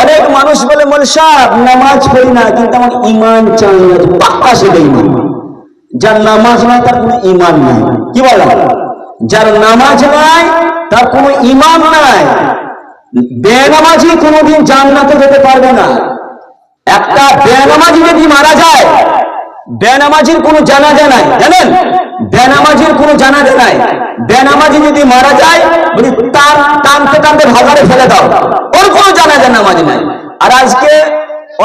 অনেক মানুষ বলে মল সাহেব নামাজ পড়ি না, কিন্তু আমার ইমান চাই না পাক্কা সেটা ইমান যার নামাজ নাই, তার কোনো ইমান নাই। কি বলে? যার নামাজ নাই, তার কোনো ইমান নাই। বেনামাজি কোনোদিন জান্নাতে যেতে পারবে না। একটা বেনামাজি যদি মারা যায়, বেনামাজির কোনো জানাজা নাই, জানেন? বেনামাজির কোনো জানাজা নাই। বেনামাজি যদি মারা যায়, বলি তার টানতে টানতে ভাগারে ফেলে দাও। ওর নামাজ নাই। আর আজকে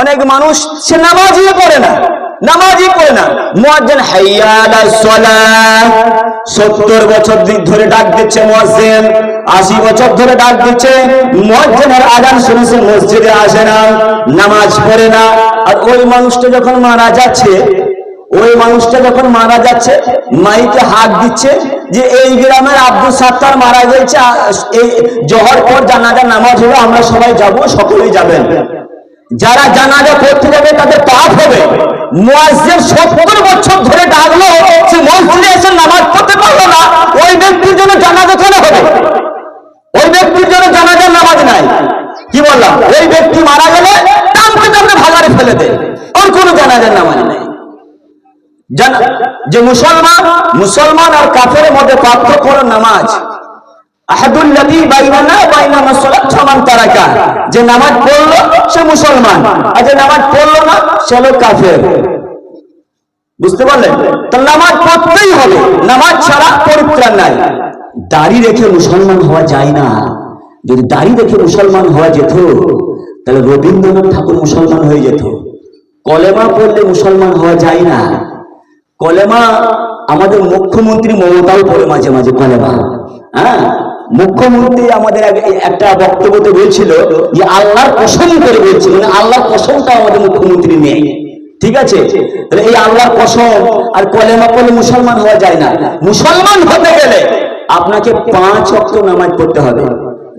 অনেক মানুষ সে নামাজই পড়ে না, নামাজই পড়ে না। মুয়াজ্জিন হাইয়া আলাস 70 বছর ধরে ডাক দিচ্ছে মুয়াজ্জিন 80 বছর ধরে ডাক দিচ্ছে। মুয়াজ্জিনের আজান শুনেছে, মসজিদে আসে না, নামাজ পড়ে না। আর ওই মানুষটা যখন মারা যাচ্ছে, ওই মানুষটা যখন মারা যাচ্ছে, মাইকে হাত দিচ্ছে যে এই গ্রামের আব্দুল সাত্তার মারা গেছে এই জহর পর জানাজা নামাজ হলো আমরা সবাই যাব, সকলেই যাবেন। যারা জানাজা পড়তে যাবে, তাদের পাপ হবে। মুয়াজ্জিন সত্তর বছর ধরে ডাকলো, সে মসজিদে এসে নামাজ পড়তে পারল না, ওই ব্যক্তির জন্য জানাজা কেন হবে? ওই ব্যক্তির জন্য জানাজার নামাজ নাই। কি বললাম? ওই ব্যক্তি মারা গেলে টানতে টানতে ভাগারে ফেলে দে ওর কোনো জানাজার নামাজ নেই। যে মুসলমান মুসলমান আর কাফের মধ্যে পার্থক্য নামাজ। যে নামাজ পড়ল, সে মুসলমান। আর যে নামাজ পড়ল না, সে হলো কাফের। বুঝতে পারলেন? তো নামাজ পড়তেই হবে। নামাজ ছাড়া পরিত্রাণ নাই। দাড়ি রেখে মুসলমান হওয়া যায় না। যদি দাড়ি রেখে মুসলমান হওয়া যেত, তাহলে রবীন্দ্রনাথ ঠাকুর মুসলমান হয়ে যেত। কলেমা পড়লে মুসলমান হওয়া যায় না। কলেমা আমাদের মুখ্যমন্ত্রী মমতাও পড়ে মাঝে মাঝে কলেমা। হ্যাঁ? মুখ্যমন্ত্রী আমাদের এক- একটা বক্তব্যতে বলছিল যে আল্লাহর কসম করে বলছিল মানে আল্লাহর কসমটা আমাদের মুখ্যমন্ত্রী নেই ঠিক আছে? এই আল্লাহর কসম আর কলেমা পড়লে মুসলমান হওয়া যায় না। মুসলমান হতে গেলে আপনাকে পাঁচ অক্ট নামাজ পড়তে হবে।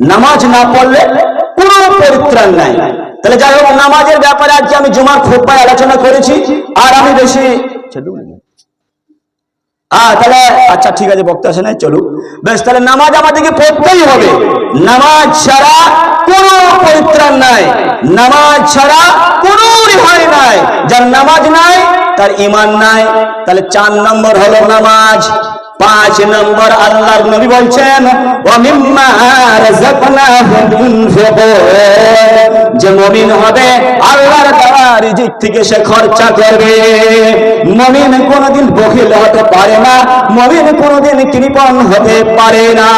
নামাজ না পড়লে কোনো পরিত্রাণ নাই। তাহলে যাই হোক, নামাজের ব্যাপারে আজকে আমি জুমার খোপায় আলোচনা করেছি। আর আমি বেশি আহ তাহলে আচ্ছা ঠিক আছে, বক্তা আসে নাই চলুক বেশ, তাহলে নামাজ আমাদেরকে পড়তেই হবে। নামাজ ছাড়া কোনো পরিত্রাণ নাই। নামাজ ছাড়া কোনো রেহাই নাই। যার নামাজ নাই, তার ইমান নাই। তাহলে চার নম্বর হলো নামাজ। পাঁচ নম্বর আল্লাহর নবী বলছেন যে মমিন হবে, আল্লাহর দেওয়া রিজিক থেকে সে খরচা করবে। মমিন কোনোদিন বখিল হতে পারে না, মমিন কোনোদিন কৃপণ হতে পারে না।